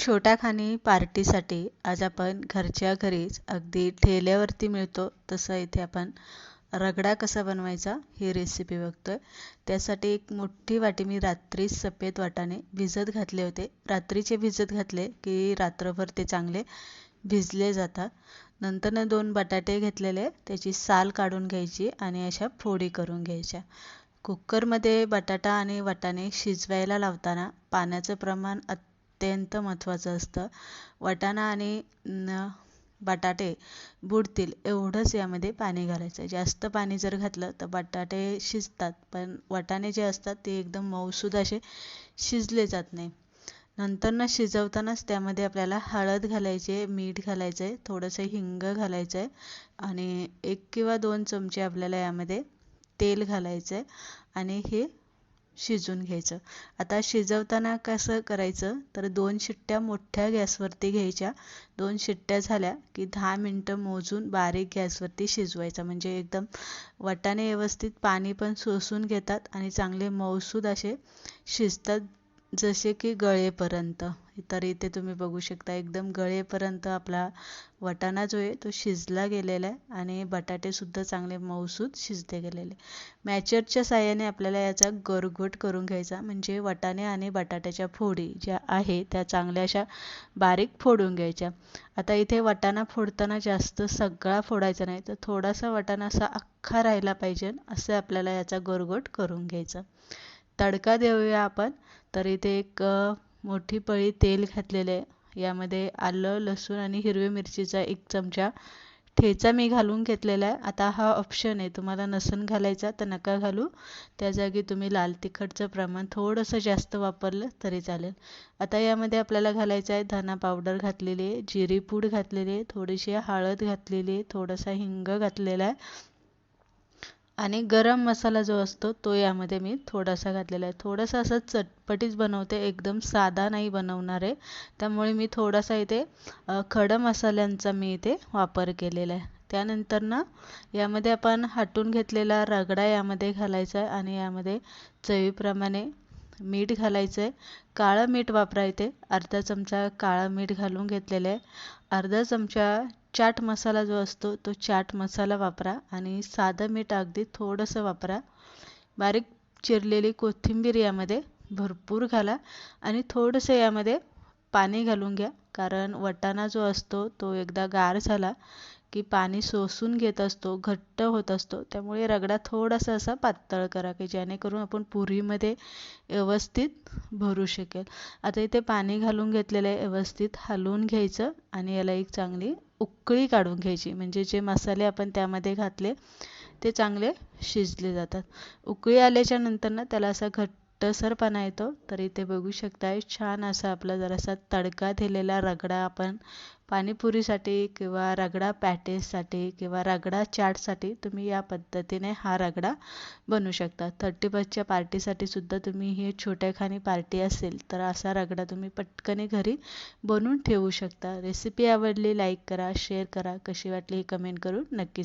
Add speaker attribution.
Speaker 1: छोट्याखानी पार्टीसाठी आज आपण घरच्या घरीच अगदी ठेल्यावरती मिळतो तसं इथे आपण रगडा कसा बनवायचा ही रेसिपी बघतोय. त्यासाठी एक मोठी वाटी मी रात्री सफेद वाटाणे भिजत घातले होते. रात्रीचे भिजत घातले की रात्रभर ते चांगले भिजले जातात. नंतर दोन बटाटे घेतलेले त्याची साल काढून घ्यायची आणि अशा फोडी करून घ्यायच्या. कुकरमध्ये बटाटा आणि वाटाणे शिजवायला लावताना पाण्याचं प्रमाण अत्यंत महत्त्वाचं असतं. वाटाणा आणि बटाटे बुडतील एवढंच यामध्ये पाणी घालायचं. जास्त पाणी जर घातलं तर बटाटे शिजतात पण वाटाणे जे असतात ते एकदम मऊसूद असे शिजले जात नाही. नंतर ना शिजवतानाच त्यामध्ये आपल्याला हळद घालायची आहे मीठ घालायचं आहे थोडंसं हिंग घालायचं आहे आणि एक किंवा दोन चमचे आपल्याला यामध्ये तेल घालायचं आहे आणि हे शिजून घ्यायचं. आता शिजवताना कसं करायचं? तर दोन शिट्ट्या मोठ्या गॅसवरती घ्यायच्या. दोन शिट्ट्या झाल्या की दहा मिनटं मोजून बारीक गॅसवरती शिजवायचं. म्हणजे एकदम वटाने व्यवस्थित पाणी पण शोषून घेतात आणि चांगले मऊसूद असे शिजतात. जसे की गळेपर्यंत. तर इथे तुम्ही बघू शकता एकदम गळेपर्यंत आपला वटाणा जो आहे तो शिजला गेलेला आहे आणि बटाटेसुद्धा चांगले मऊसूद शिजले गेलेले मॅचरच्या साह्याने आपल्याला याचा गरगोट करून घ्यायचा म्हणजे वटाणे आणि बटाट्याच्या फोडी ज्या आहे त्या चांगल्या अशा बारीक फोडून घ्यायच्या. आता इथे वटाणा फोडताना जास्त सगळा फोडायचा नाही तर थोडासा वटाणा असा अख्खा राहिला पाहिजे असं आपल्याला याचा गरगोट करून घ्यायचा. तडका देऊया आपण. तर इथे एक मोठी पळी तेल घातलेलं आहे. यामध्ये आलं लसूण आणि हिरवी मिरचीचा एक चमचा. ठेचा मी घालून घेतलेला आहे. आता हा ऑप्शन आहे. तुम्हाला नसन घालायचा तर नका घालू. त्या जागी तुम्ही लाल तिखटचं प्रमाण थोडंसं जास्त वापरलं तरी चालेल. आता यामध्ये आपल्याला घालायचं आहे धना पावडर घातलेली आहे जिरी पूड घातलेली आहे थोडीशी हळद घातलेली आहे थोडासा हिंग घातलेला आहे. आणि गरम मसाला जो असतो तो यामध्ये मी थोडासा घातलेला आहे. थोडासा असं चटपटीच बनवते एकदम साधा नाही बनवणार आहे. त्यामुळे मी थोडासा इथे खडं मसाल्यांचा मी इथे वापर केलेला आहे. त्यानंतर ना यामध्ये आपण हटून घेतलेला रगडा यामध्ये घालायचा आहे आणि यामध्ये चवीप्रमाणे मीठ घालायचं आहे. काळं मीठ वापरायचे अर्धा चमचा काळं मीठ घालून घेतलेलं आहे. अर्धा चमचा चाट मसाला जो असतो तो चाट मसाला वापरा आणि साधं मीठ अगदी थोडंसं वापरा. बारीक चिरलेली कोथिंबीर यामध्ये भरपूर घाला आणि थोडंसं यामध्ये पाणी घालून घ्या. कारण वटाणा जो असतो तो एकदा गार झाला की पाणी शोषून घेत असतो घट्ट होत असतो. त्यामुळे रगडा थोडासा असा पातळ करा की जेणेकरून आपण पुरीमध्ये व्यवस्थित भरू शकेल. आता इथे पाणी घालून घेतलेलं आहे व्यवस्थित हलवून घ्यायचं आणि याला एक चांगली उकळी काढून घ्यायची. म्हणजे जे मसाले आपण त्यामध्ये घातले ते चांगले शिजले जातात. उकळी आल्याच्यानंतर ना त्याला असा घट्टसरपणा येतो तर इथे बघू शकताय छान असा आपला जरासा तडका दिलेला रगडा आपण पाणीपुरीसाठी किंवा रगडा पॅटेससाठी किंवा रगडा चाटसाठी तुम्ही या पद्धतीने हा रगडा बनवू शकता. थर्टी फर्स्टच्या पार्टीसाठी सुद्धा तुम्ही ही छोट्याखानी पार्टी असेल तर असा रगडा तुम्ही पटकन घरी बनवून ठेवू शकता. रेसिपी आवडली लाईक करा शेअर करा. कशी वाटली ही कमेंट करून नक्कीच